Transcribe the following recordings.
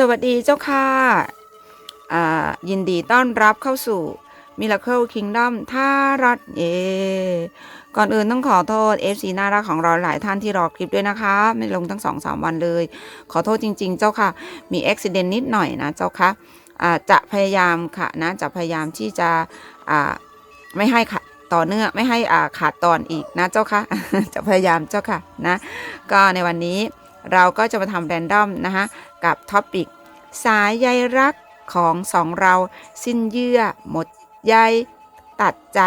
สวัสดีเจ้าค่ะอ่ายินดีต้อนรับเข้าสู่ Miracle Kingdom ท่ารัฐเยก่อนอื่นต้องขอโทษ FC น่ารักของเราหลายท่านที่รอคลิปด้วยนะคะ ไม่ลงทั้งสองสามวันเลย ขอโทษจริง ๆ เจ้าค่ะ มีอุบิเหตุนิดหน่อยนะเจ้าค่ะอ่าจะพยายามค่ะนะจะพยายามที่จะอ่าไม่ให้ขาดต่อเนื่องไม่ให้อ่าขาดตอนอีกนะเจ้าค่ะ จะพยายามเจ้าค่ะนะ ก็ในวันนี้เราก็จะมาทำแรนดอมนะคะกับท็อปิก สายใยรักของสองเราสิ้นเยื่อหมดใยตัดใจ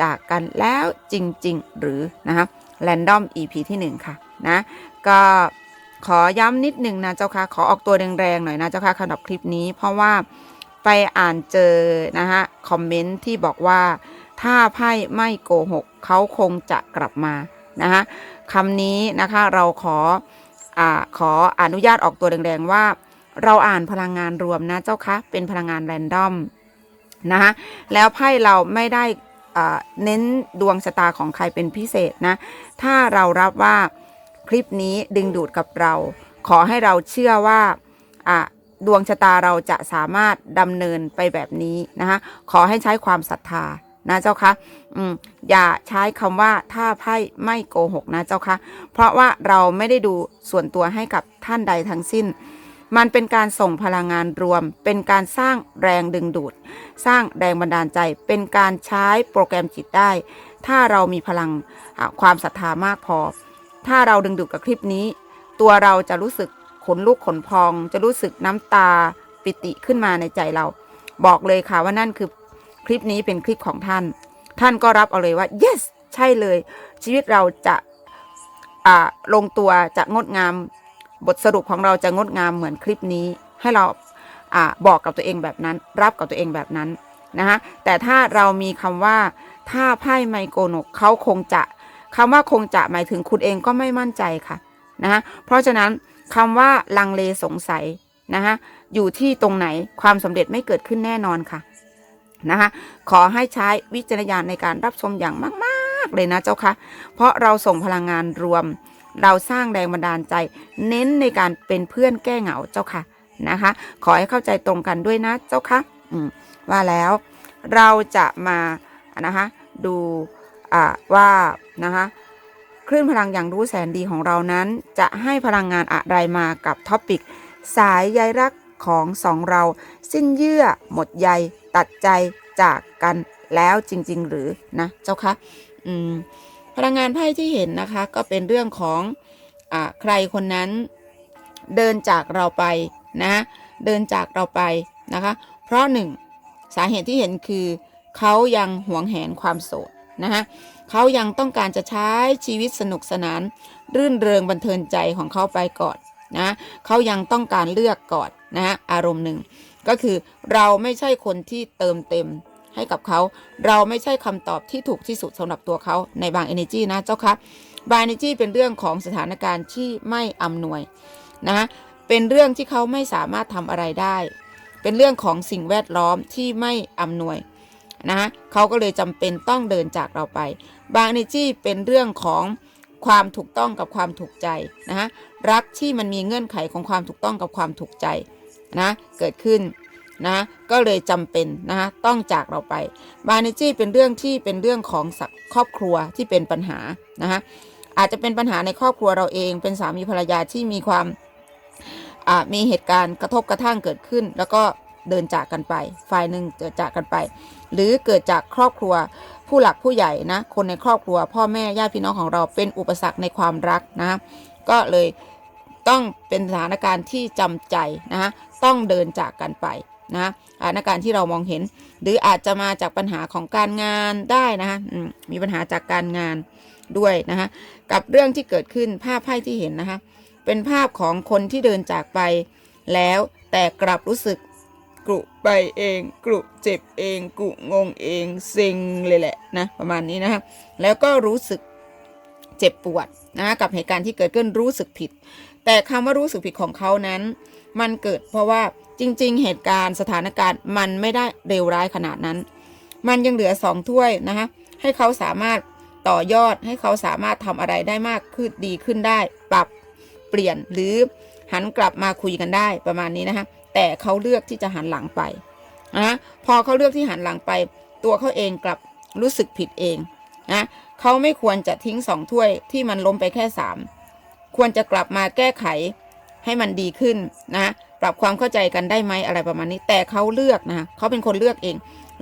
จากกันแล้วจริง ๆ หรือนะคะแรนดอม EP ที่ 1 ค่ะนะก็ขอย้ำนิดหนึ่งนะเจ้าค่ะขอออกตัวแรงๆหน่อยนะเจ้าค่ะสำหรับคลิปนี้ เพราะว่าไปอ่านเจอนะคะคอมเมนต์ที่บอกว่าถ้าไพ่ไม่โกหกเขาคงจะกลับมานะคะคำนี้นะคะเราขออาขออนุญาตออกตัวแรงๆว่า เราอ่านพลังงานรวมนะเจ้าคะเป็นพลังงานแรนดอมนะคะแล้วไพ่เราไม่ได้เน้นดวงชะตาของใครเป็นพิเศษนะ ถ้าเรารับว่าคลิปนี้ดึงดูดกับเรา ขอให้เราเชื่อว่าดวงชะตาเราจะสามารถดำเนินไปแบบนี้นะคะขอให้ใช้ความศรัทธานะเจ้าคะอืมอย่าใช้คำว่าถ้าไพ่ไม่โกหกนะเจ้าคะ เพราะว่าเราไม่ได้ดูส่วนตัวให้กับท่านใดทั้งสิ้น มันเป็นการส่งพลังงานรวม เป็นการสร้างแรงดึงดูด สร้างแรงบันดาลใจ เป็นการใช้โปรแกรมจิตได้ ถ้าเรามีพลังความศรัทธามากพอ ถ้าเราดึงดูดกับคลิปนี้ ตัวเราจะรู้สึกขนลุกขนพอง จะรู้สึกน้ำตาปิติขึ้นมาในใจเรา บอกเลยค่ะว่านั่นคือคลิปนี้เป็นคลิปของท่าน ท่านก็รับเอาเลยว่า yes ใช่เลย ชีวิตเราจะลงตัวจะงดงาม บทสรุปของเราจะงดงามเหมือนคลิปนี้ ให้เราอบอกกับตัวเองแบบนั้น รับกับตัวเองแบบนั้นนะคะแต่ถ้าเรามีคำว่าถ้าไพ่ไมโกนกเขาคงจะคำว่าคงจะหมายถึงคุณเองก็ไม่มั่นใจค่ะนะคะเพราะฉะนั้นคำว่าลังเลสงสัยนะคะอยู่ที่ตรงไหนความสำเร็จไม่เกิดขึ้นแน่นอนค่ะนะคะขอให้ใช้วิจารณญาณในการรับชมอย่างมาก ๆ เลยนะเจ้าค่ะ เพราะเราส่งพลังงานรวม เราสร้างแรงบันดาลใจ เน้นในการเป็นเพื่อนแก้เหงาเจ้าค่ะนะคะ ขอให้เข้าใจตรงกันด้วยนะเจ้าค่ะว่าแล้วเราจะมานะคะดูว่านะคะคลื่นพลังอย่างรู้แสนดีของเรานั้น จะให้พลังงานอะไรมากับท็อปิก สายใยรักของสองเรา สิ้นเยื่อหมดใยตัดใจจากกันแล้วจริง ๆ หรือนะเจ้าคะอืม พลังงานไพ่ที่เห็นนะคะก็เป็นเรื่องของอใครคนนั้นเดินจากเราไปนะเดินจากเราไปนะคะ เพราะหนึ่งสาเหตุที่เห็นคือเขายังหวงแหนความโสดนะคะเขายังต้องการจะใช้ชีวิตสนุกสนาน รื่นเริงบันเทิงใจของเขาไปก่อนนะเขายังต้องการเลือกก่อนนะอารมณ์หนึ่งก็คือเราไม่ใช่คนที่เติมเต็ม ให้กับเขา เราไม่ใช่คำตอบที่ถูกที่สุดสำหรับตัวเขาในบาง energy นะเจ้าคะบาง energy เป็นเรื่องของสถานการณ์ที่ไม่อำนวยนะเป็นเรื่องที่เขาไม่สามารถทำอะไรได้ เป็นเรื่องของสิ่งแวดล้อมที่ไม่อำนวยนะเขาก็เลยจำเป็นต้องเดินจากเราไป บาง energy เป็นเรื่องของความถูกต้องกับความถูกใจนะรักที่มันมีเงื่อนไขของความถูกต้องกับความถูกใจนะเกิดขึ้น นะก็เลยจำเป็นนะคะต้องจากเราไปบานิจี้เป็นเรื่องที่เป็นเรื่องของสักครอบครัวที่เป็นปัญหานะคะอาจจะเป็นปัญหาในครอบครัวเราเองเป็นสามีภรรยาที่มีความอ่ามีเหตุการณ์กระทบกระทั่งเกิดขึ้น แล้วก็เดินจากกันไป ฝ่ายหนึ่งเกิดจากกันไป หรือเกิดจากครอบครัวผู้หลักผู้ใหญ่นะคนในครอบครัว พ่อแม่ญาติพี่น้องของเราเป็นอุปสรรคในความรักนะก็เลยต้องเป็นสถานการณ์ที่จำใจนะต้องเดินจากกันไป นะสถานการณ์ที่เรามองเห็น หรืออาจจะมาจากปัญหาของการงานได้นะคะมีปัญหาจากการงานด้วยนะคะกับเรื่องที่เกิดขึ้นภาพไพ่ที่เห็นนะคะเป็นภาพของคนที่เดินจากไปแล้วแต่กลับรู้สึกกรุไปเองกรุเจ็บเองกรุงงเองเซ็งเลยแหละนะประมาณนี้นะคะแล้วก็รู้สึกเจ็บปวดนะคะกับเหตุการณ์ที่เกิดขึ้นรู้สึกผิด แต่คำว่ารู้สึกผิดของเขานั้น มันเกิดเพราะว่าจริง ๆ เหตุการณ์สถานการณ์มันไม่ได้เร็วร้ายขนาดนั้น มันยังเหลือสองถ้วยนะคะให้เขาสามารถต่อยอดให้เขาสามารถทำอะไรได้มากขึ้นดีขึ้นได้ ปรับเปลี่ยนหรือหันกลับมาคุยกันได้ประมาณนี้นะคะแต่เขาเลือกที่จะหันหลังไปนะพอเขาเลือกที่หันหลังไป ตัวเขาเองกลับรู้สึกผิดเองนะเขาไม่ควรจะทิ้งสองถ้วยที่มันล้มไปแค่สามควรจะกลับมาแก้ไข ให้มันดีขึ้นนะปรับความเข้าใจกันได้ไหมอะไรประมาณนี้ แต่เขาเลือกนะเขาเป็นคนเลือกเอง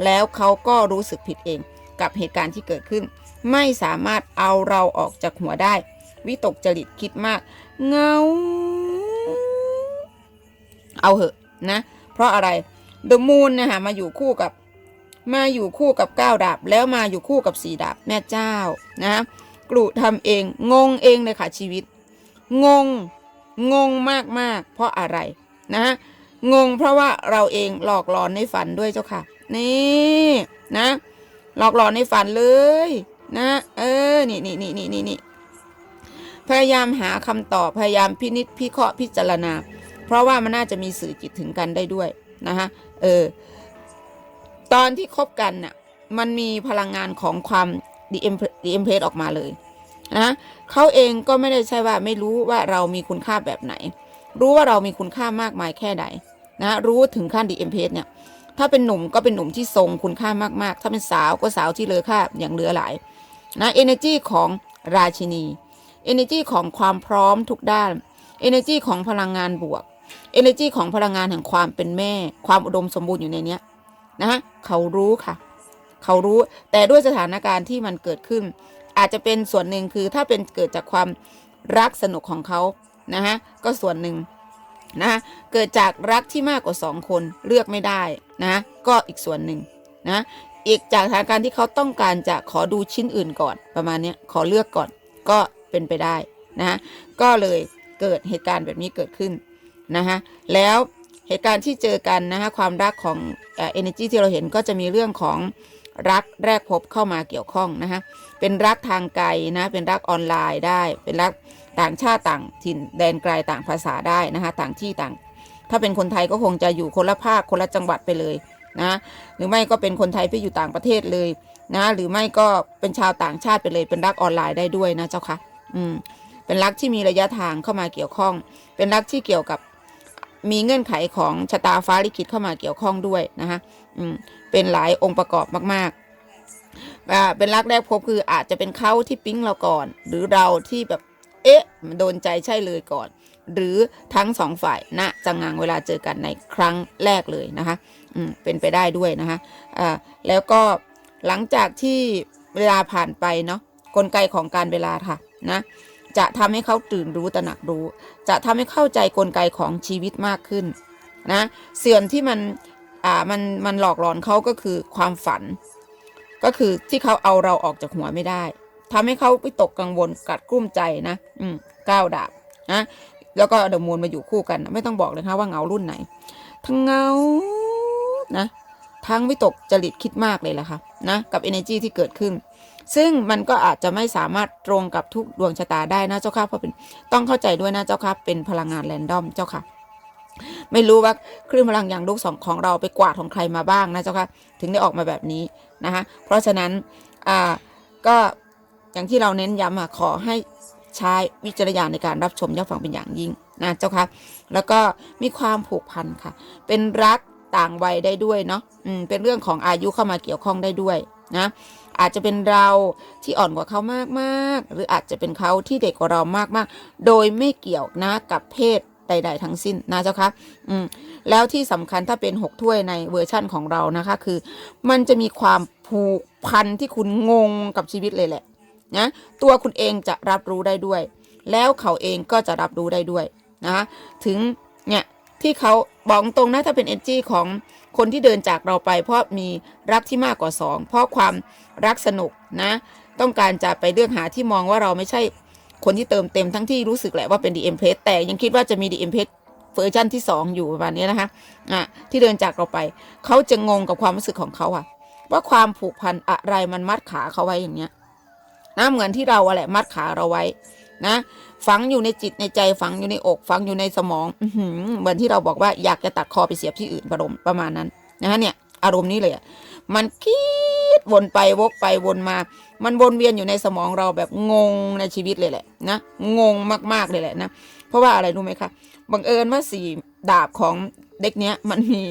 แล้วเขาก็รู้สึกผิดเอง กับเหตุการณ์ที่เกิดขึ้น ไม่สามารถเอาเราออกจากหัวได้ วิตกจริตคิดมาก เงา เอาเหอะนะ เพราะอะไร The Moon นะคะมาอยู่คู่กับ มาอยู่คู่กับก้าดาบ แล้วมาอยู่คู่กับสีดาบแม่เจ้านะกรุทำเอง งงเองเลยค่ะชีวิต งง งงมากมากๆ เพราะอะไรนะงงเพราะว่าเราเองหลอกหลอนในฝันด้วยเจ้าค่ะ นี่นะ หลอกหลอนในฝันเลยนะเออนี่นี่นี่นี่นี่นี่พยายามหาคำตอบพยายามพินิจพิเคราะห์พิจารณา เพราะว่ามันน่าจะมีสื่อจิตถึงกันได้ด้วยนะคะเออตอนที่คบกันน่ะมันมีพลังงานของความดีเอ็มดีเอ็มเพลออกมาเลย นะเขาเองก็ไม่ได้ใช่ว่าไม่รู้ว่าเรามีคุณค่าแบบไหน รู้ว่าเรามีคุณค่ามากมายแค่ไหนนะรู้ถึงขั้นดีเอ็มเพสเนี่ยถ้าเป็นหนุ่มก็เป็นหนุ่มที่ทรงคุณค่ามาก ๆ ถ้าเป็นสาวก็สาวที่เลอค่าอย่างเหลือหลายนะเอเนจีของราชินีเอเนจีของความพร้อมทุกด้านเอเนจีของพลังงานบวกเอเนจีของพลังงานแห่งความเป็นแม่ ความอุดมสมบูรณ์อยู่ในเนี้ยนะเขารู้ค่ะ เขารู้แต่ด้วยสถานการณ์ที่มันเกิดขึ้น อาจจะเป็นส่วนหนึ่งคือถ้าเป็นเกิดจากความรักสนุกของเขานะฮะก็ส่วนหนึ่งนะะเกิดจากรักที่มากกว่าสองคนเลือกไม่ได้นะก็อีกส่วนหนึ่งนะอีกจากสถานการณ์ที่เขาต้องการจะขอดูชิ้นอื่นก่อนประมาณนี้ขอเลือกก่อนก็เป็นไปได้นะก็เลยเกิดเหตุการณ์แบบนี้เกิดขึ้นนะคะแล้วเหตุการณ์ที่เจอกันนะคะความรักของเอ่อ energy ที่เราเห็นก็จะมีเรื่องของรักแรกพบเข้ามาเกี่ยวข้องนะคะ เป็นรักทางไกลนะ เป็นรักออนไลน์ได้ เป็นรักต่างชาติต่างถิ่นแดนไกลต่างภาษาได้นะคะ ต่างที่ต่าง ถ้าเป็นคนไทยก็คงจะอยู่คนละภาคคนละจังหวัดไปเลยนะหรือไม่ก็เป็นคนไทยไปอยู่ต่างประเทศเลยนะ หรือไม่ก็เป็นชาวต่างชาติไปเลย เป็นรักออนไลน์ได้ด้วยนะเจ้าค่ะอืมเป็นรักที่มีระยะทางเข้ามาเกี่ยวข้อง เป็นรักที่เกี่ยวกับมีเงื่อนไขของชะตาฟ้าลิขิตเข้ามาเกี่ยวข้องด้วยนะคะอืมเป็นหลายองค์ประกอบมากๆ เป็นรักแรกพบคืออาจจะเป็นเขาที่ปิ๊งเราก่อน หรือเราที่แบบเอ๊ะมันโดนใจใช่เลยก่อน หรือทั้งสองฝ่ายณจังงังเวลาเจอกันในครั้งแรกเลยนะคะอืมเป็นไปได้ด้วยนะคะอ่าแล้วก็หลังจากที่เวลาผ่านไปเนาะกลไกของการเวลาค่ะนะจะทำให้เขาตื่นรู้ตระหนักรู้ จะทำให้เข้าใจกลไกของชีวิตมากขึ้นนะเสื่อมที่มันอ่ามันมันหลอกหลอนเขาก็คือความฝัน ก็คือที่เขาเอาเราออกจากหัวไม่ได้ทำให้เขาไปตกกังวลกัดกลุ้มใจนะอืมก้าวดาบนะแล้วก็เดอะมูนมาอยู่คู่กัน ไม่ต้องบอกเลยนะว่าเงารุ่นไหน ทั้งเงานะทั้งวิตกจริตคิดมากเลยแหละค่ะนะกับ energy ที่เกิดขึ้น ซึ่งมันก็อาจจะไม่สามารถตรงกับทุกดวงชะตาได้นะเจ้าค่ะเพราะเป็นต้องเข้าใจด้วยนะเจ้าค่ะเป็นพลังงานแรนดอมเจ้าค่ะ ไม่รู้ว่าคลื่นพลังอย่างลูกสองของเราไปกวาดของใครมาบ้างนะเจ้าค่ะถึงได้ออกมาแบบนี้ นะคะเพราะฉะนั้นอ่าก็อย่างที่เราเน้นย้ำอะขอให้ใช้วิจารณญาณในการรับชมรับฟังเป็นอย่างยิ่งนะเจ้าค่ะแล้วก็มีความผูกพันค่ะ เป็นรักต่างวัยได้ด้วยเนาะอืมเป็นเรื่องของอายุเข้ามาเกี่ยวข้องได้ด้วยนะอาจจะเป็นเราที่อ่อนกว่าเขามากๆ หรืออาจจะเป็นเขาที่เด็กกว่าเรามากๆ โดยไม่เกี่ยวนะกับเพศ ใด ๆ ทั้งสิ้นนะเจ้าคะอืมแล้วที่สำคัญถ้าเป็น 6 ถ้วยในเวอร์ชั่นของเรานะคะ คือ มันจะมีความผูกพันที่คุณงงกับชีวิตเลยแหละนะตัวคุณเองจะรับรู้ได้ด้วย แล้วเขาเองก็จะรับรู้ได้ด้วยนะคะถึงเนี่ยที่เขาบอกตรงนะถ้าเป็นเอจีของคนที่เดินจากเราไป เพราะมีรักที่มากกว่าสองเพราะความรักสนุกนะ ต้องการจะไปเลือกหาที่มองว่าเราไม่ใช่ คนที่เติมเต็มทั้งที่รู้สึกแหละว่าเป็น DM p l a แต่ยังคิดว่าจะมี DM p l a เวอร์ชันที่ 2 อยู่ประมาณนี้นะคะอะที่เดินจากเราไป เขาจะงงกับความรู้สึกของเขาอะว่าความผูกพันอะไรมันมัดขาเขาไว้อย่างเงี้ยนะเหมือนที่เราอะแหละมัดขาเราไว้นะฝังอยู่ในจิตในใจฝังอยู่ในอก ฝังอยู่ในสมองอืเหมือนที่เราบอกว่าอยากจะตัดคอไปเสียบที่อื่นประมประมาณนั้นนะคะเนี่ยอารมณ์นี้เลยมันคิดวนไปวกไปวนมา มันวนเวียนอยู่ในสมองเราแบบงงในชีวิตเลยแหละนะงงมากๆเลยแหละนะเพราะว่าอะไรรู้ไหมคะบังเอิญว่าสี่ดาบของเด็กเนี้ยมันมี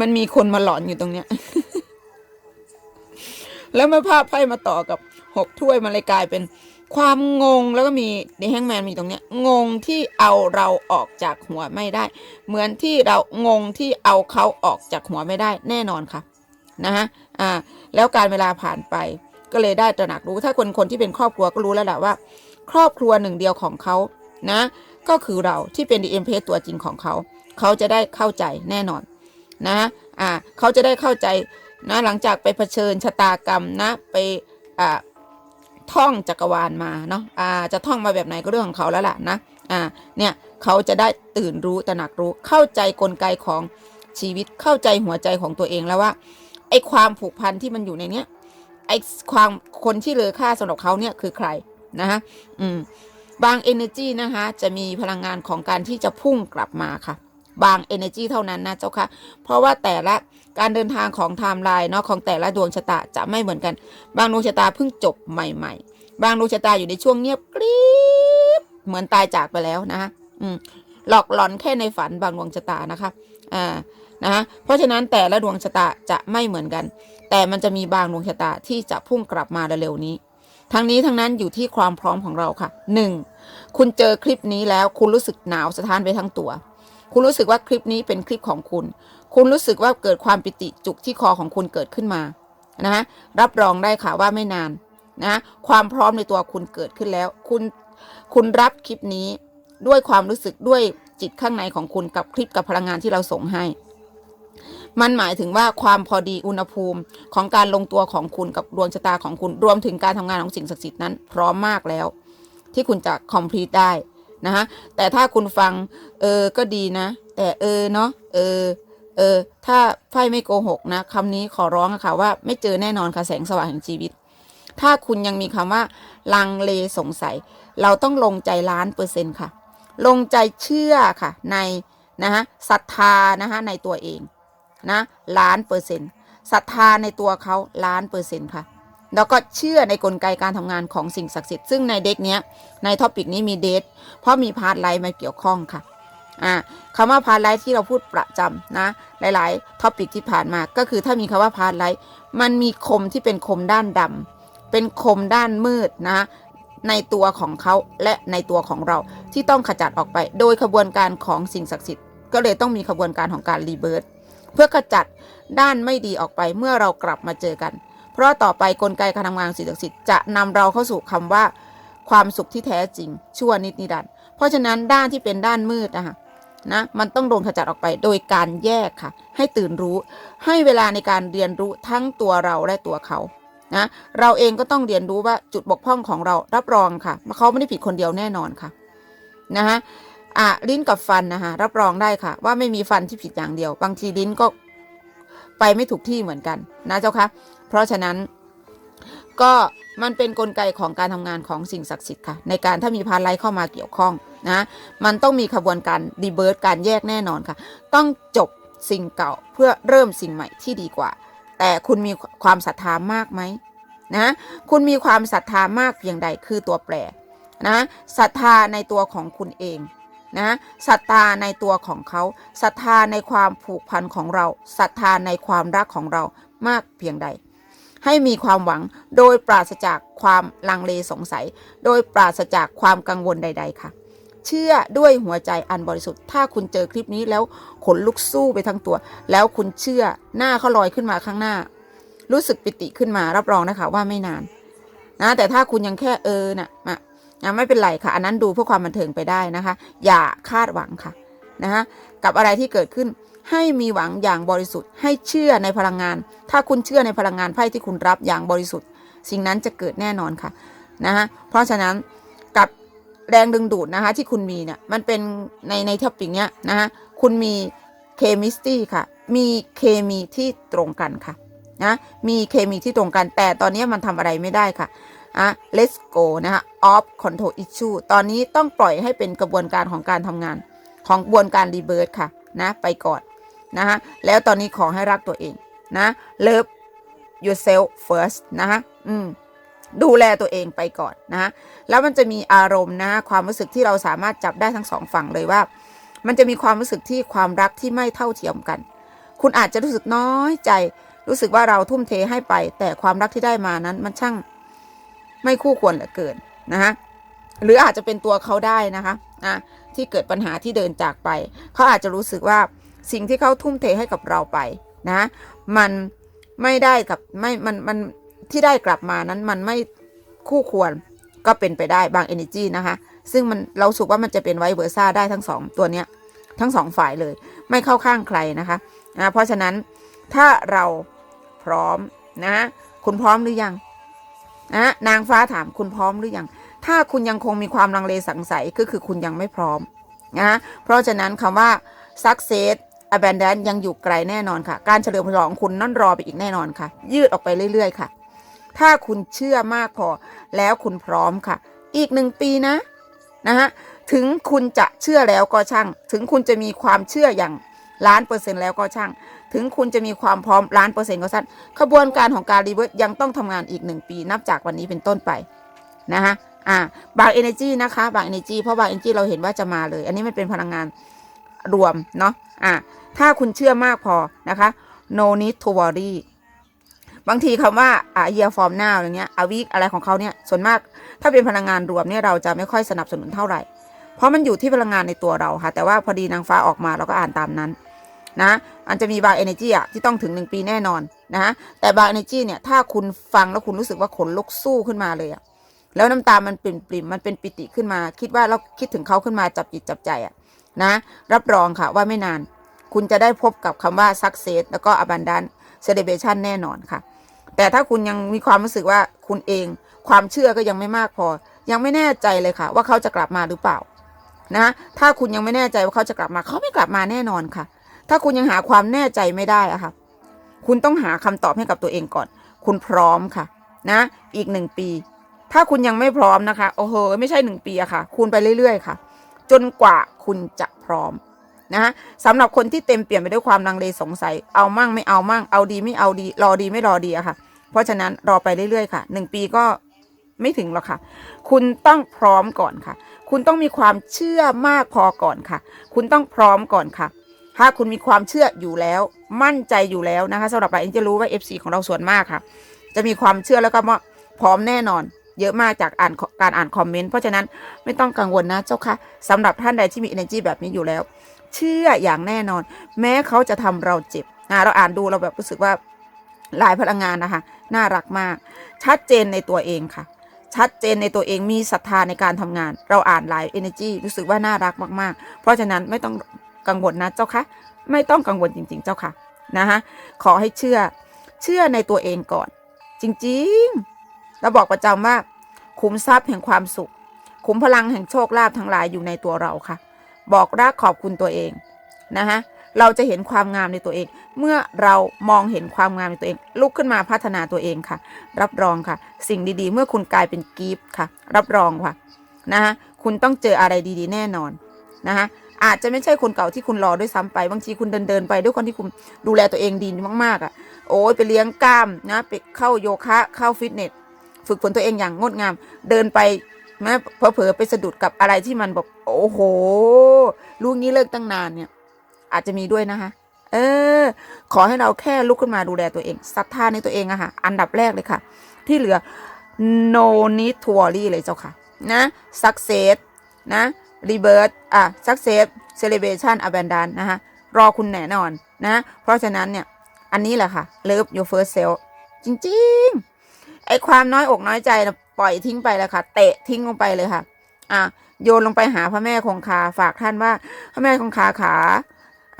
มันมีคนมาหลอนอยู่ตรงเนี้ย แล้วเมื่อภาพไพ่มาต่อกับหกถ้วยมันเลยกลายเป็นความงงแล้วก็มีในแฮงแมนมีตรงเนี้ยงงที่เอาเราออกจากหัวไม่ได้ เหมือนที่เรางงที่เอาเขาออกจากหัวไม่ได้แน่นอนค่ะนะฮะอ่าแล้วการเวลาผ่านไป ก็เลยได้ตระหนักรู้ถ้าคนคนที่เป็นครอบครัวก็รู้แล้วแหละว่า ครอบครัวหนึ่งเดียวของเขานะ ก็คือเราที่เป็นดีเอ็มเพตัวจริงของเขา เขาจะได้เข้าใจแน่นอนนะอ่าเขาจะได้เข้าใจนะหลังจากไปเผชิญชะตากรรมนะไปอ่าท่องจักรวาลมาเนาะอ่าจะท่องมาแบบไหนก็เรื่องของเขาแล้วล่ะนะอ่าเนี่ยเขาจะได้ตื่นรู้ตระหนักรู้เข้าใจกลไกของชีวิตเข้าใจหัวใจของตัวเองแล้วว่าไอ้ความผูกพันที่มันอยู่ในเนี้ย ไอ้ความคนที่เลอค่าสำหรับเขาเนี่ยคือใครนะฮะอืมบาง energy นะคะจะมีพลังงานของการที่จะพุ่งกลับมาค่ะ บาง energy เท่านั้นนะเจ้าค่ะ เพราะว่าแต่ละการเดินทางของไทม์ไลน์เนาะของแต่ละดวงชะตาจะไม่เหมือนกัน บางดวงชะตาเพิ่งจบใหม่ ๆ บางดวงชะตาอยู่ในช่วงเงียบกริบเหมือนตายจากไปแล้วนะคะอืมหลอกหลอนแค่ในฝันบางดวงชะตานะคะอ่านะะเพราะฉะนั้นแต่ละดวงชะตาจะไม่เหมือนกัน แต่มันจะมีบางดวงชะตาที่จะพุ่งกลับมาเร็วๆนี้ ทั้งนี้ทั้งนั้นอยู่ที่ความพร้อมของเราค่ะ 1. คุณเจอคลิปนี้แล้วคุณรู้สึกหนาวสะท้านไปทั้งตัว คุณรู้สึกว่าคลิปนี้เป็นคลิปของคุณ คุณรู้สึกว่าเกิดความปิติจุกที่คอของคุณเกิดขึ้นมานะฮะรับรองได้ค่ะว่าไม่นานนะความพร้อมในตัวคุณเกิดขึ้นแล้ว คุณคุณรับคลิปนี้ด้วยความรู้สึกด้วยจิตข้างในของคุณกับคลิปกับพลังงานที่เราส่งให้ มันหมายถึงว่าความพอดีอุณหภูมิของการลงตัวของคุณกับดวงชะตาของคุณรวมถึงการทำงานของสิ่งศักดิ์สิทธิ์นั้น พร้อมมากแล้ว ที่คุณจะ complete ได้นะฮะแต่ถ้าคุณฟัง เออ ก็ดีนะ แต่เออเนาะเออเออ ถ้าไพ่ไม่โกหกนะคำนี้ขอร้องอะค่ะว่าไม่เจอแน่นอนค่ะแสงสว่างแห่งชีวิต ถ้าคุณยังมีคำว่า ลังเลสงสัย เราต้องลงใจล้านเปอร์เซ็นต์ค่ะ ลงใจเชื่อค่ะ ใน นะฮะศรัทธานะฮะในตัวเอง นะล้านเปอร์เซ็นต์ศรัทธาในตัวเขาล้านเปอร์เซ็นต์ค่ะ แล้วก็เชื่อในกลไกการทำงานของสิ่งศักดิ์สิทธิ์ซึ่งในเด็กเนี้ยในท็อปิกนี้มีเดทเพราะมีพาร์ทไลท์มาเกี่ยวข้องค่ะอ่าคำว่าพาร์ทไลท์ที่เราพูดประจำนะ หลายๆท็อปิกที่ผ่านมาก็คือถ้ามีคำว่าพาร์ทไลท์มันมีคมที่เป็นคมด้านดำเป็นคมด้านมืดนะในตัวของเขาและในตัวของเราที่ต้องขจัดออกไป โดยขบวนการของสิ่งศักดิ์สิทธิ์ ก็เลยต้องมีขบวนการของการรีเบิร์ต พื่อขจัดด้านไม่ดีออกไปเมื่อเรากลับมาเจอกัน เพราะต่อไปกลไกการทำงานสิ่งศักดิ์สิทธิ์จะนำเราเข้าสู่คำว่า ความสุขที่แท้จริง ชั่วนิดนิรันเพราะฉะนั้นด้านที่เป็นด้านมืดนะคะนะมันต้องโดนขจัดออกไปโดยการแยกค่ะ ให้ตื่นรู้ ให้เวลาในการเรียนรู้ทั้งตัวเราและตัวเขานะเราเองก็ต้องเรียนรู้ว่าจุดบกพร่องของเรารับรองค่ะเขาไม่ได้ผิดคนเดียวแน่นอนค่ะนะคะ อะลิ้นกับฟันนะคะรับรองได้ค่ะ ว่าไม่มีฟันที่ผิดอย่างเดียว บางทีลิ้นก็ไปไม่ถูกที่เหมือนกันนะเจ้าคะเพราะฉะนั้นก็มันเป็นนกลไกของการทำงานของสิ่งศักดิ์สิทธิ์ค่ะ ในการถ้ามีพาไลเข้ามาเกี่ยวข้องนะมันต้องมีขบวนการดีเบิร์ตการแยกแน่นอนค่ะ ต้องจบสิ่งเก่าเพื่อเริ่มสิ่งใหม่ที่ดีกว่า แต่คุณมีความศรัทธามากไหมนะคุณมีความศรัทธามากเพียงใดคือตัวแปรนะศรัทธาในตัวของคุณเอง นะศรัทธาในตัวของเขาศรัทธาในความผูกพันของเราศรัทธาในความรักของเรามากเพียงใด ให้มีความหวังโดยปราศจากความลังเลสงสัย โดยปราศจากความกังวลใด ๆ ค่ะ เชื่อด้วยหัวใจอันบริสุทธิ์ ถ้าคุณเจอคลิปนี้แล้วขนลุกสู้ไปทั้งตัว แล้วคุณเชื่อหน้าเขาลอยขึ้นมาข้างหน้า รู้สึกปิติขึ้นมารับรองนะคะว่าไม่นานนะแต่ถ้าคุณยังแค่เออนะ่ะ ยังไม่เป็นไรค่ะ อันนั้นดูเพื่อความบันเทิงไปได้นะคะ อย่าคาดหวังค่ะนะคะกับอะไรที่เกิดขึ้นให้มีหวังอย่างบริสุทธิ์ ให้เชื่อในพลังงาน ถ้าคุณเชื่อในพลังงานไพ่ที่คุณรับอย่างบริสุทธิ์ สิ่งนั้นจะเกิดแน่นอนค่ะนะคะเพราะฉะนั้นกับแรงดึงดูดนะคะที่คุณมีเนี่ยมันเป็นในในท็อปิกเนี้ยนะคะคุณมีเคมิสตี้ค่ะ มีเคมีที่ตรงกันค่ะนะมีเคมีที่ตรงกันแต่ตอนนี้มันทำอะไรไม่ได้ค่ะ อะ let's go นะคะ off control issue ตอนนี้ต้องปล่อยให้เป็นกระบวนการของการทำงาน ของกระบวนการรีเบิร์ตค่ะ นะ ไปก่อนนะคะแล้วตอนนี้ขอให้รักตัวเองนะ love yourself first นะคะอืมดูแลตัวเองไปก่อนนะแล้วมันจะมีอารมณ์นะความรู้สึกที่เราสามารถจับได้ทั้งสองฝั่งเลยว่า มันจะมีความรู้สึกที่ความรักที่ไม่เท่าเทียมกัน คุณอาจจะรู้สึกน้อยใจ รู้สึกว่าเราทุ่มเทให้ไป แต่ความรักที่ได้มานั้นมันช่าง ไม่คู่ควรเหลือเกินนะฮะหรืออาจจะเป็นตัวเขาได้นะคะนะที่เกิดปัญหาที่เดินจากไป เขาอาจจะรู้สึกว่าสิ่งที่เขาทุ่มเทให้กับเราไปนะมันไม่ได้กับไม่มันมันที่ได้กลับมานั้นมันไม่คู่ควรก็เป็นไปได้บาง energy นะคะ ซึ่งมันเราสุกว่ามันจะเป็นไวเวอร์ซ่าได้ทั้งสองตัวเนี้ยทั้งสองฝ่ายเลย ไม่เข้าข้างใครนะคะนะเพราะฉะนั้นถ้าเราพร้อมนะคุณพร้อมหรือยัง นะนางฟ้าถามคุณพร้อมหรือยัง ถ้าคุณยังคงมีความลังเลสังสัยก็คือคุณยังไม่พร้อมนะเพราะฉะนั้นคำว่า success abandon ยังอยู่ไกลแน่นอนค่ะ การเฉลิมฉลองคุณนั่นรอไปอีกแน่นอนค่ะ ยืดออกไปเรื่อย ๆ ค่ะ ถ้าคุณเชื่อมากพอแล้วคุณพร้อมค่ะ อีกหนึ่งปีนะนะฮะถึงคุณจะเชื่อแล้วก็ช่าง ถึงคุณจะมีความเชื่ออย่าง ล้านเปอร์เซ็นต์แล้วก็ช่าง ถึงคุณจะมีความพร้อมล้านเปอร์เซ็นต์ก็ช่างขบวนการของการรีเวิร์สยังต้องทำงานอีกหนึ่งปี นับจากวันนี้เป็นต้นไปนะฮะอ่าบาง energy นะคะบาง energy เพราะบาง energy เราเห็นว่าจะมาเลย อันนี้มันเป็นพลังงานรวมเนาะอ่าถ้าคุณเชื่อมากพอนะคะ no need to worry บางทีคำว่าอ่า year from now อย่างเงี้ย a week อะไรของเขาเนี่ยส่วนมากถ้าเป็นพลังงานรวมเนี่ยเราจะไม่ค่อยสนับสนุนเท่าไหร่ เพราะมันอยู่ที่พลังงานในตัวเราค่ะ แต่ว่าพอดีนางฟ้าออกมาเราก็อ่านตามนั้น นะมันจะมีบาง energy อะที่ต้องถึง 1 ปีแน่นอนนะแต่บาง energy เนี่ยถ้าคุณฟังแล้วคุณรู้สึกว่าขนลุกสู้ขึ้นมาเลยอะแล้วน้ำตามันปริ่มปริมมันเป็นปิติขึ้นมา คิดว่าเราคิดถึงเขาขึ้นมาจับจิตจับใจอะนะรับรองค่ะว่าไม่นาน คุณจะได้พบกับคำว่า success แล้วก็ abundance celebration แน่นอนค่ะ แต่ถ้าคุณยังมีความรู้สึกว่าคุณเอง ความเชื่อก็ยังไม่มากพอ ยังไม่แน่ใจเลยค่ะ ว่าเขาจะกลับมาหรือเปล่านะถ้าคุณยังไม่แน่ใจว่าเขาจะกลับมา เขาไม่กลับมาแน่นอนค่ะ ถ้าคุณยังหาความแน่ใจไม่ได้อะค่ะ คุณต้องหาคำตอบให้กับตัวเองก่อน คุณพร้อมค่ะ นะ อีกหนึ่งปี ถ้าคุณยังไม่พร้อมนะคะ โอ้โห ไม่ใช่หนึ่งปีอะค่ะ คุณไปเรื่อยๆค่ะ จนกว่าคุณจะพร้อมนะฮะสำหรับคนที่เต็มเปลี่ยนไปด้วยความลังเลสงสัย เอามั่งไม่เอามั่ง เอาดีไม่เอาดี รอดีไม่รอดีอะค่ะ เพราะฉะนั้นรอไปเรื่อยๆค่ะหนึ่งปีก็ไม่ถึงหรอกค่ะ คุณต้องพร้อมก่อนค่ะ คุณต้องมีความเชื่อมากพอก่อนค่ะ คุณต้องพร้อมก่อนค่ะ ถ้าคุณมีความเชื่ออยู่แล้ว มั่นใจอยู่แล้วนะคะสำหรับเราเองจะรู้ว่า FC ของเราส่วนมากค่ะ จะมีความเชื่อแล้วก็พร้อมแน่นอน เยอะมากจากอ่านการอ่านคอมเมนต์เพราะฉะนั้นไม่ต้องกังวลนะเจ้าค่ะสำหรับท่านใดที่มี energy แบบนี้อยู่แล้ว เชื่ออย่างแน่นอน แม้เขาจะทำเราเจ็บนะเราอ่านดูเราแบบรู้สึกว่าหลายพลังงานนะคะ น่ารักมาก ชัดเจนในตัวเองค่ะ ชัดเจนในตัวเองมีศรัทธาในการทำงาน เราอ่านหลาย energy รู้สึกว่าน่ารักมาก ๆ เพราะฉะนั้นไม่ต้อง กังวลนะเจ้าคะไม่ต้องกังวลจริง ๆ เจ้าค่ะนะคะขอให้เชื่อเชื่อในตัวเองก่อน จริงๆเราบอกประจำว่าขุมทรัพย์แห่งความสุข ขุมพลังแห่งโชคลาภทั้งหลายอยู่ในตัวเราค่ะ บอกรักขอบคุณตัวเองนะคะเราจะเห็นความงามในตัวเอง เมื่อเรามองเห็นความงามในตัวเอง ลุกขึ้นมาพัฒนาตัวเองค่ะ รับรองค่ะ สิ่งดีๆ เมื่อคุณกลายเป็นกิฟต์ค่ะ รับรองค่ะนะคะคุณต้องเจออะไรดีๆ แน่นอนนะคะ อาจจะไม่ใช่คนเก่าที่คุณรอด้วยซ้ำไปบางทีคุณเดินเดินไปด้วยคนที่คุณดูแลตัวเองดีมากๆอะ โอ้ยไปเลี้ยงกล้ามนะไปเข้าโยคะเข้าฟิตเนสฝึกฝนตัวเองอย่างงดงาม เดินไปนะเผลอๆไปสะดุดกับอะไรที่มันแบบโอ้โหลูกนี้เลิกตั้งนานเนี่ย อาจจะมีด้วยนะคะเออ ขอให้เราแค่ลุกขึ้นมาดูแลตัวเองศรัทธาในตัวเองอะค่ะ อันดับแรกเลยค่ะ ที่เหลือ no need to worry เลยเจ้าค่ะ นะ success นะ rebirth อะ success celebration abandon นะคะรอคุณแน่นอนนะ เพราะฉะนั้นเนี่ย อันนี้แหละค่ะ love your first self จริงๆ ไอความน้อยอกน้อยใจนะปล่อยทิ้งไปเลยค่ะ เตะทิ้งลงไปเลยค่ะ อะ โยนลงไปหาพระแม่คงคาฝากท่านว่า พระแม่คงคาขา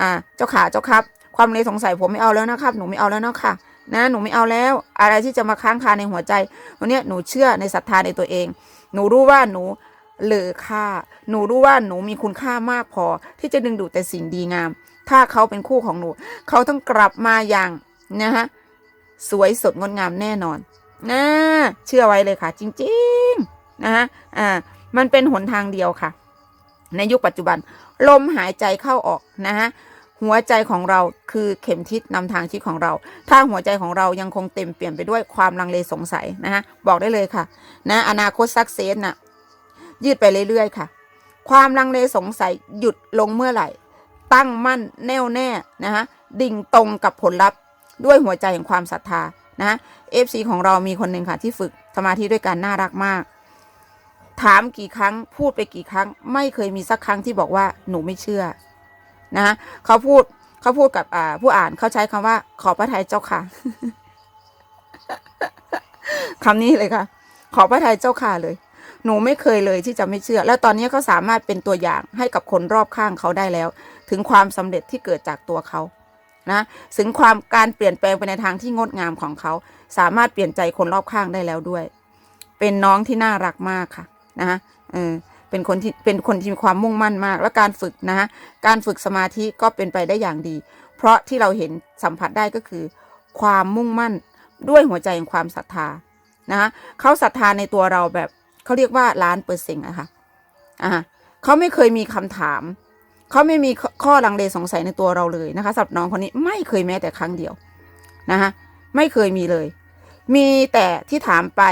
อ่าเจ้าขาเจ้าครับ ความเลยสงสัยผมไม่เอาแล้วนะครับ หนูไม่เอาแล้วเนาะค่ะ นะ หนูไม่เอาแล้ว อะไรที่จะมาค้างคาในหัวใจ วันนี้หนูเชื่อในศรัทธาในตัวเอง หนูรู้ว่าหนู เลอค่า หนูรู้ว่าหนูมีคุณค่ามากพอ ที่จะดึงดูดแต่สิ่งดีงาม ถ้าเขาเป็นคู่ของหนู เขาต้องกลับมาอย่างนะฮะสวยสดงดงามแน่นอนนะเชื่อไว้เลยค่ะ จริงๆนะฮะอ่ามันเป็นหนทางเดียวค่ะ ในยุคปัจจุบัน ลมหายใจเข้าออกนะฮะหัวใจของเราคือเข็มทิศนำทางชีวิตของเรา ถ้าหัวใจของเรายังคงเต็มเปี่ยนไปด้วยความลังเลสงสัยนะฮะ บอกได้เลยค่ะ นะ อนาคตสักเซสน่ะ ยืดไปเรื่อยๆค่ะ ความลังเลสงสัยหยุดลงเมื่อไหร่ ตั้งมั่นแน่วแน่นะฮะดิ่งตรงกับผลลัพธ์ด้วยหัวใจแห่งความศรัทธานะเอฟซีของเรามีคนหนึ่งค่ะ ที่ฝึกสมาธิด้วยกันน่ารักมาก ถามกี่ครั้งพูดไปกี่ครั้ง ไม่เคยมีสักครั้งที่บอกว่าหนูไม่เชื่อนะเขาพูดเขาพูดกับผู้อ่านเขาใช้คำว่า ขอพระทัยเจ้าค่ะคำนี้เลยค่ะ ขอพระทัยเจ้าค่ะเลย หนูไม่เคยเลยที่จะไม่เชื่อ แล้วตอนนี้เขาสามารถเป็นตัวอย่างให้กับคนรอบข้างเขาได้แล้ว ถึงความสำเร็จที่เกิดจากตัวเขานะถึงความการเปลี่ยนแปลงไปในทางที่งดงามของเขา สามารถเปลี่ยนใจคนรอบข้างได้แล้วด้วย เป็นน้องที่น่ารักมากค่ะนะฮะเออเป็นคนที่เป็นคนที่มีความมุ่งมั่นมาก และการฝึกนะฮะการฝึกสมาธิก็เป็นไปได้อย่างดี เพราะที่เราเห็นสัมผัสได้ก็คือ ความมุ่งมั่นด้วยหัวใจแห่งความศรัทธานะฮะเขาศรัทธาในตัวเราแบบ เขาเรียกว่าล้านเปอร์เซ็นต์นะคะอ่าเขาไม่เคยมีคำถาม เขาไม่มีข้อลังเลสงสัยในตัวเราเลยนะคะสำหรับน้องคนนี้ไม่เคยแม้แต่ครั้งเดียวนะคะไม่เคยมีเลย มีแต่ที่ถามไป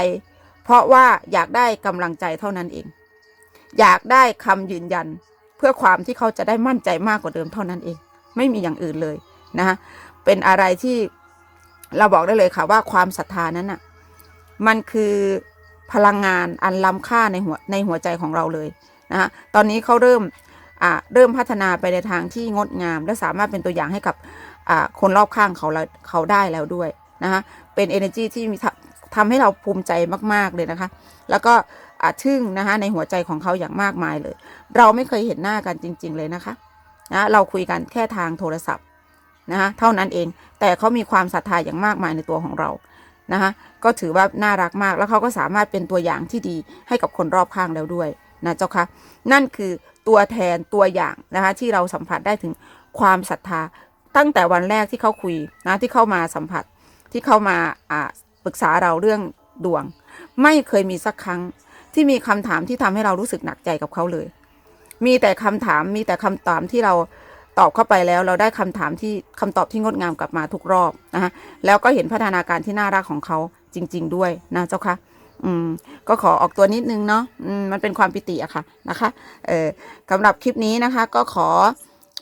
เพราะว่าอยากได้กำลังใจเท่านั้นเอง อยากได้คำยืนยัน เพื่อความที่เขาจะได้มั่นใจมากกว่าเดิมเท่านั้นเอง ไม่มีอย่างอื่นเลยนะคะเป็นอะไรที่เราบอกได้เลยค่ะว่าความศรัทธานั้นน่ะมันคือ พลังงานอันล้ำค่าในหัวในหัวใจของเราเลยนะคะตอนนี้เขาเริ่มอ่าเริ่มพัฒนาไปในทางที่งดงาม และสามารถเป็นตัวอย่างให้กับอ่าคนรอบข้างเขาแล้วเขาได้แล้วด้วยนะคะเป็น energy ที่มีทำทำให้เราภูมิใจมาก ๆ เลยนะคะ แล้วก็ทึ่งนะคะในหัวใจของเขาอย่างมากมายเลย เราไม่เคยเห็นหน้ากันจริง ๆ เลยนะคะนะเราคุยกันแค่ทางโทรศัพท์นะคะเท่านั้นเอง แต่เขามีความศรัทธาอย่างมากมายในตัวของเรา นะคะก็ถือว่าน่ารักมากแล้วเขาก็สามารถเป็นตัวอย่างที่ดีให้กับคนรอบข้างแล้วด้วยนะเจ้าคะนั่นคือตัวแทนตัวอย่างนะคะที่เราสัมผัสได้ถึงความศรัทธา ตั้งแต่วันแรกที่เขาคุยนะที่เข้ามาสัมผัสที่เข้ามาอ่าปรึกษาเราเรื่องดวง ไม่เคยมีสักครั้งที่มีคำถามที่ทำให้เรารู้สึกหนักใจกับเขาเลย มีแต่คำถามมีแต่คำตอบที่เรา ตอบเข้าไปแล้วเราได้คำถามที่คำตอบที่งดงามกลับมาทุกรอบนะคะแล้วก็เห็นพัฒนาการที่น่ารักของเขาจริง ๆ ด้วยนะเจ้าค่ะอืมก็ขอออกตัวนิดนึงเนาะอืมมันเป็นความปิติอะค่ะนะคะเออสำหรับคลิปนี้นะคะก็ขอ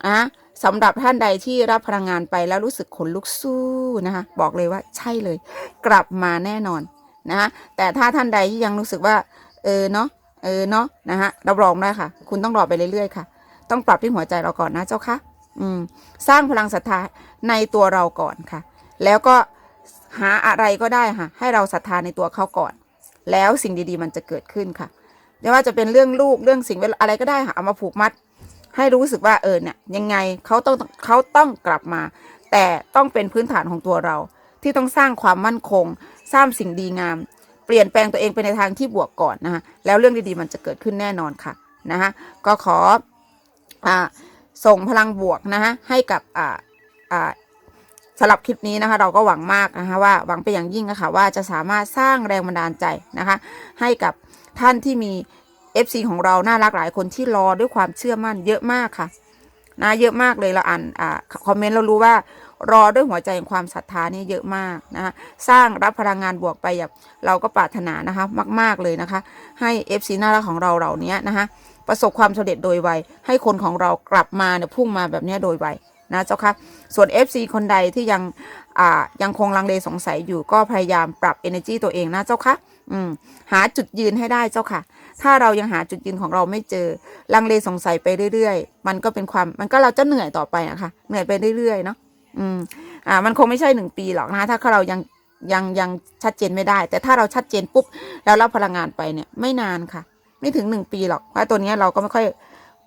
อะสำหรับท่านใดที่รับพลังงานไปแล้วรู้สึกขนลุกสู้นะคะ บอกเลยว่าใช่เลย กลับมาแน่นอนนะคะแต่ถ้าท่านใดที่ยังรู้สึกว่า เออเนาะเออเนาะนะฮะรับรองได้ค่ะ คุณต้องรอไปเรื่อยๆค่ะ ต้องปรับที่หัวใจเราก่อนนะเจ้าคะอืมสร้างพลังศรัทธาในตัวเราก่อนค่ะ แล้วก็หาอะไรก็ได้ค่ะ ให้เราศรัทธาในตัวเขาก่อน แล้วสิ่งดีๆ มันจะเกิดขึ้นค่ะไม่ว่าจะเป็นเรื่องลูกเรื่องสิ่งอะไรก็ได้ค่ะเอามาผูกมัด ให้รู้สึกว่าเออเนี่ยยังไงเขาต้องเขาต้องกลับมา แต่ต้องเป็นพื้นฐานของตัวเรา ที่ต้องสร้างความมั่นคง สร้างสิ่งดีงาม เปลี่ยนแปลงตัวเองไปในทางที่บวกก่อนนะคะแล้วเรื่องดีๆมันจะเกิดขึ้นแน่นอนค่ะนะคะก็ขอ ส่งพลังบวกนะคะให้กับสำหรับคลิปนี้นะคะ เราก็หวังมากนะคะว่าหวังไปอย่างยิ่งนะคะว่าจะสามารถสร้างแรงบันดาลใจนะคะ ให้กับท่านที่มี FC ของเราน่ารักหลายคนที่รอด้วยความเชื่อมั่นเยอะมากค่ะนะเยอะมากเลยเราอ่านอ่าคอมเมนต์เรารู้ว่ารอด้วยหัวใจแห่งความศรัทธานี่เยอะมากนะคะสร้างรับพลังงานบวกไปแบบเราก็ปรารถนานะคะ มาก ๆเลยนะคะ ให้ FC น่ารักของเราเหล่านี้นะคะ ประสบความสำเร็จโดยไว ให้คนของเรากลับมาเนี่ยพุ่งมาแบบนี้โดยไวนะเจ้าค่ะส่วน FC คนใดที่ยังอ่ายังคงลังเลสงสัยอยู่ก็พยายามปรับ energy ตัวเองนะเจ้าค่ะอืมหาจุดยืนให้ได้เจ้าค่ะ ถ้าเรายังหาจุดยืนของเราไม่เจอ ลังเลสงสัยไปเรื่อยๆ มันก็เป็นความมันก็เราจะเหนื่อยต่อไปอะค่ะเหนื่อยไปเรื่อยๆเนาะอืมอ่ามันคงไม่ใช่หนึ่งปีหรอกนะคะถ้าเรายังยังยังชัดเจนไม่ได้ แต่ถ้าเราชัดเจนปุ๊บแล้วรับพลังงานไปเนี่ยไม่นานค่ะ ไม่ถึงหนึ่งปีหรอกเพราะตัวนี้เราก็ไม่ค่อย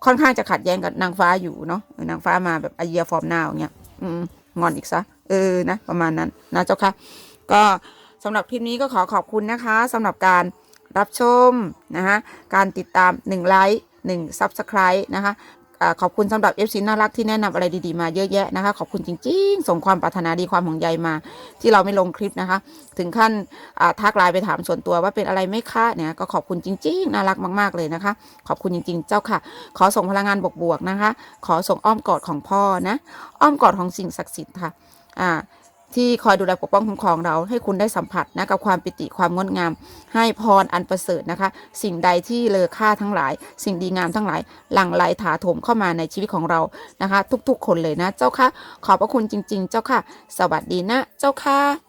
ค่อนข้างจะขัดแย้งกับนางฟ้าอยู่เนาะนางฟ้ามาแบบไอเยียฟอร์มนาวเงี้ยงอนอีกซะเออนะประมาณนั้นนะเจ้าค่ะ ก็สำหรับคลิปนี้ก็ขอขอบคุณนะคะสำหรับการรับชมนะคะการติดตาม1ไลค์1 Subscribe นะคะ ขอบคุณสำหรับเอฟซีน่ารักที่แนะนำอะไรดีๆมาเยอะแยะนะคะ ขอบคุณจริง ๆ ส่งความปรารถนาดีความห่วงใยมา ที่เราไม่ลงคลิปนะคะ ถึงขั้นทักไลน์ไปถามส่วนตัวว่าเป็นอะไรไม่คะเนี่ยก็ขอบคุณจริง ๆ น่ารักมาก ๆ เลยนะคะ ขอบคุณจริง ๆ เจ้าค่ะ ขอส่งพลังงานบวกๆนะคะ ขอส่งอ้อมกอดของพ่อนะ อ้อมกอดของสิ่งศักดิ์สิทธิ์ค่ะ อ่า ที่คอยดูแลปกป้องคุ้มครองเราให้คุณได้สัมผัสนะกับความปิติความงดงาม ให้พรอันประเสริฐนะคะ สิ่งใดที่เลอค่าทั้งหลาย สิ่งดีงามทั้งหลายหลั่งไหลถาโถมเข้ามาในชีวิตของเรานะคะ ทุกๆ คนเลยนะ เจ้าค่ะ ขอบพระคุณจริง ๆ เจ้าค่ะ สวัสดีนะ เจ้าค่ะ